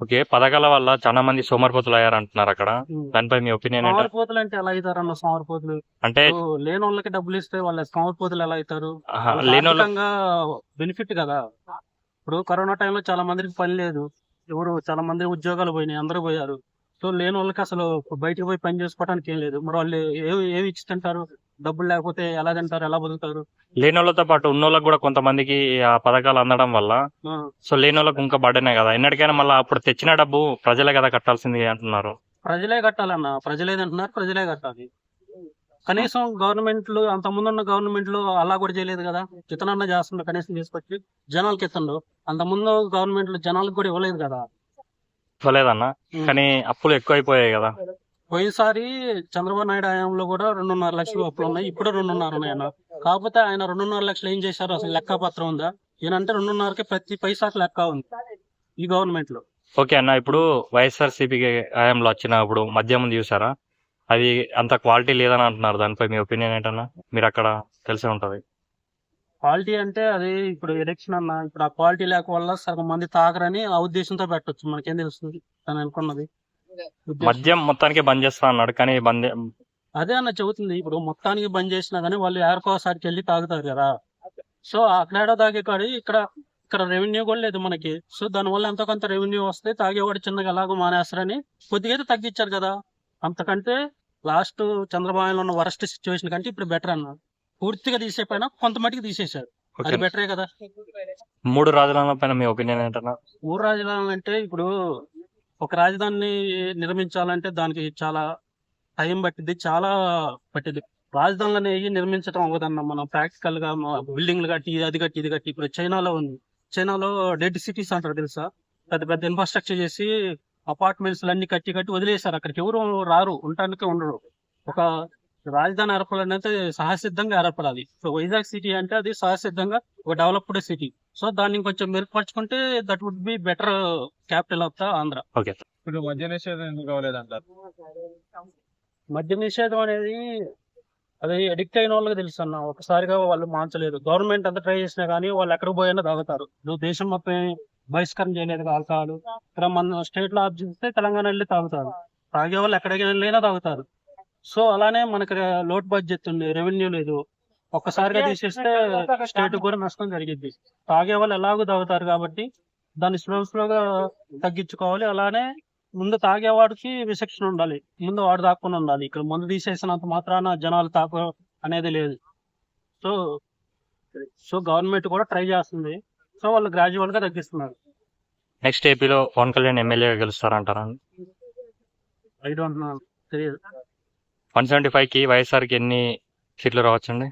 Okay పథకాల వల్ల చాలా మంది సోమరిపోతులు అయ్యారు అంటున్నారు అక్కడ దానిపై మీ ఒపీనియన్ సోమరిపోతులు అంటే ఎలా అవుతారు అన్న సోమరిపోతులు? అంటే లేని వాళ్ళకి డబ్బులు ఇస్తే వాళ్ళ సోమరిపోతులు ఎలా అవుతారు? లేని బెనిఫిట్ కదా. ఇప్పుడు కరోనా టైంలో చాలా మందికి పని లేదు. ఎవరు చాలా మంది ఉద్యోగాలు పోయినాయి అందరూ పోయారు. సో లేని వాళ్ళకి అసలు బయటికి పోయి పని చేసుకోవడానికి ఏం లేదు. మరి వాళ్ళు ఏమి ఏమి ఇచ్చి తింటారు? డబ్బులు లేకపోతే ఎలా తింటారు ఎలా బతుకుతారు? లేని వాళ్ళతో పాటు ఉన్న వాళ్ళకి కూడా కొంతమందికి ఆ పథకాలు అందడం వల్ల సో లేని వాళ్ళకి ఇంకా బడ్డనే కదా. ఎన్నటికైనా మళ్ళీ అప్పుడు తెచ్చిన డబ్బు ప్రజలే కదా కట్టాల్సింది అంటున్నారు. ప్రజలే కట్టాలన్న. ప్రజలే తింటున్నారు ప్రజలే కట్టాలి. కనీసం గవర్నమెంట్లు అంత ముందున్న గవర్నమెంట్లు అలా కూడా చేయలేదు కదా. ఇతనన్నా చేస్తుండ్రు కనీసం తీసుకొచ్చి జనాలకి ఇస్తుండ్రు అంత ముందు గవర్నమెంట్లు జనాలకు కూడా ఇవ్వలేదు కదా. ఇవ్వలేదన్న. కానీ అప్పులు ఎక్కువైపోయాయి కదా. పోయినసారి చంద్రబాబు నాయుడు హయాంలో కూడా రెండున్నర లక్షలు అప్పులు ఉన్నాయి. ఇప్పుడు రెండున్నర ఉన్నాయన్న. కాకపోతే ఆయన రెండున్నర లక్షలు ఏం చేశారు? అసలు లెక్క పత్రం ఉందా? ఈయనంటే రెండున్నరకి ప్రతి పైసాకి లెక్క ఉంది ఈ గవర్నమెంట్లో ఓకే అన్న ఇప్పుడు వైఎస్ఆర్ సిపి హయాంలో వచ్చినప్పుడు మద్యం ఉంది చూసారా? అది అంత క్వాలిటీ లేదని అంటున్నారు. దానిపై మీ ఒపీనియన్ ఏంటన్నా? మీరు అక్కడ తెలిసే ఉంటది. క్వాలిటీ అంటే అది ఇప్పుడు ఎలక్షన్ అన్న ఇప్పుడు ఆ క్వాలిటీ లేక వల్ల సగం మంది తాగరని ఆ ఉద్దేశంతో పెట్టొచ్చు. మనకేం తెలుస్తుంది? తను అనుకున్నది. మద్యం మొత్తానికి బంద్ చేస్తా అన్నాడు కానీ బంద్ అదే అన్న చెబుతుంది ఇప్పుడు మొత్తానికి బంద్ చేసినా గానీ వాళ్ళు ఏరకోసారికి వెళ్ళి తాగుతారు కదా. సో అక్కడ తాగే కాడి ఇక్కడ ఇక్కడ రెవెన్యూ కూడా లేదు మనకి. సో దానివల్ల ఎంతో కొంత రెవెన్యూ వస్తే తాగేవాడు చిన్నగా ఎలాగో మానేస్తారని కొద్దిగా అయితే తగ్గించారు కదా. అంతకంటే లాస్ట్ చంద్రబాబు ఉన్న వరస్ట్ సిచ్యువేషన్ కంటే ఇప్పుడు బెటర్ అన్న. పూర్తిగా తీసేపోయినా కొంత మటుకు తీసేశారు అది బెటరే కదా. మూడు రాజధానుల పైన మీ ఒపీనియన్ ఏంటన్నా? మూడు రాజధానులు అంటే ఇప్పుడు ఒక రాజధానిని నిర్మించాలంటే దానికి చాలా టైం పట్టింది చాలా పట్టింది రాజధానులు అనేవి నిర్మించడం అవ్వదన్న మనం ప్రాక్టికల్గా బిల్డింగ్లు కట్టి అది కట్టి ఇది కట్టి ఇప్పుడు చైనాలో ఉంది. చైనాలో డెడ్ సిటీస్ అంటారు తెలుసా? పెద్ద పెద్ద ఇన్ఫ్రాస్ట్రక్చర్ చేసి అపార్ట్మెంట్స్ అన్ని కట్టి కట్టి వదిలేశారు. అక్కడికి ఎవరు రారు ఉండటానికి ఉండరు. ఒక రాజధాని ఏర్పడాలి అంటే సహసిద్ధంగా ఏర్పడాలి. సో వైజాగ్ సిటీ అంటే అది సహసిద్ధంగా ఒక డెవలప్డ్ సిటీ. సో దాన్ని కొంచెం మెరుగుపరుచుకుంటే that would be better capital of the Andhra. Okay. ఇప్పుడు మద్య నిషేధం ఎందుకు అవ్వలేదంటారు మద్య నిషేధం అనేది అది అడిక్ట్ అయిన వాళ్ళకి తెలుసు అన్న. ఒకసారిగా వాళ్ళు మాంచలేదు గవర్నమెంట్ అంతా ట్రై చేసినా కానీ వాళ్ళు ఎక్కడికి పోయినా తాగుతారు. నువ్వు దేశం మొత్తం బహిష్కరణ చేయలేదు ఆల్కహాల్. ఇక్కడ మన స్టేట్లో ఆఫ్ చేస్తే తెలంగాణ వెళ్ళి తాగుతారు. తాగే వాళ్ళు ఎక్కడికి వెళ్ళినా తాగుతారు. సో అలానే మనకి లోట్ బడ్జెట్ ఉంది రెవెన్యూ లేదు. ఒక్కసారిగా తీసేస్తే స్టేట్ కూడా నష్టం జరిగింది తాగే వాళ్ళు ఎలాగో తాగుతారు కాబట్టి దాన్ని స్లో స్లోగా తగ్గించుకోవాలి. అలానే ముందు తాగేవాడికి విచక్షణ ఉండాలి. ముందు వాడు తాకుండా ఉండాలి. ఇక్కడ ముందు తీసేసినంత మాత్రాన జనాలు తాకు అనేది లేదు. సో సో గవర్నమెంట్ కూడా ట్రై చేస్తుంది. సో వాళ్ళు గ్రాడ్యువల్గా తగ్గిస్తున్నారు. నెక్స్ట్ ఏపీలో పవన్ కళ్యాణ్ ఎమ్మెల్యేగా గెలుస్తారంటారా? ఐ డోంట్ నో తెలియదు. వన్ సెవెంటీ ఫైవ్కి వైఎస్ఆర్కి ఎన్ని సీట్లు రావచ్చండి?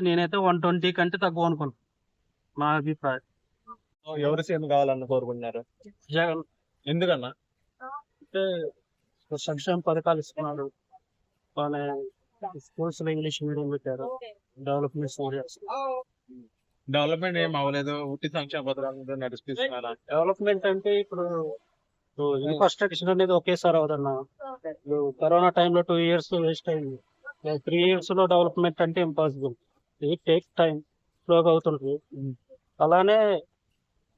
నేనైతే వన్ ట్వంటీ కంటే తక్కువ అనుకున్నాను నా అభిప్రాయం. ఎవరు సీఎం కావాలని కోరుకుంటున్నారు? జగన్. ఎందుకన్నా? అంటే సంక్షేమ పథకాలు ఇస్తున్నారు వాళ్ళ స్కూల్స్లో ఇంగ్లీష్ మీడియం పెట్టారు. డెవలప్మెంట్స్ డెవలప్మెంట్ ఏం అవ్వలేదు. ఉట్టి సంక్షేమ పథకాలు నడిపిస్తున్నారా? డెవలప్మెంట్ అంటే ఇప్పుడు ఇన్ఫ్రాస్ట్రక్చర్ అనేది ఒకేసారి అవదన్న ఇప్పుడు కరోనా టైంలో టూ ఇయర్స్ వేస్ట్ అయింది. త్రీ ఇయర్స్లో డెవలప్మెంట్ అంటే ఇంపాసిబుల్ ఇది టేక్ టైం స్లోగా అవుతుంది అలానే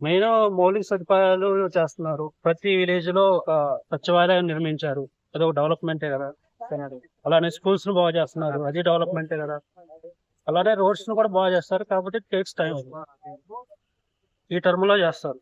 మెయిన్ మౌలిక సదుపాయాలు చేస్తున్నారు. ప్రతి విలేజ్లో ఒక సచివాలయం నిర్మించారు. అది ఒక డెవలప్మెంటే కదా. అలానే స్కూల్స్ను బాగా చేస్తున్నారు. అది డెవలప్మెంటే కదా. అలానే రోడ్స్ను కూడా బాగా చేస్తారు. కాబట్టి టేక్స్ టైం ఈ టర్మ్లో చేస్తారు.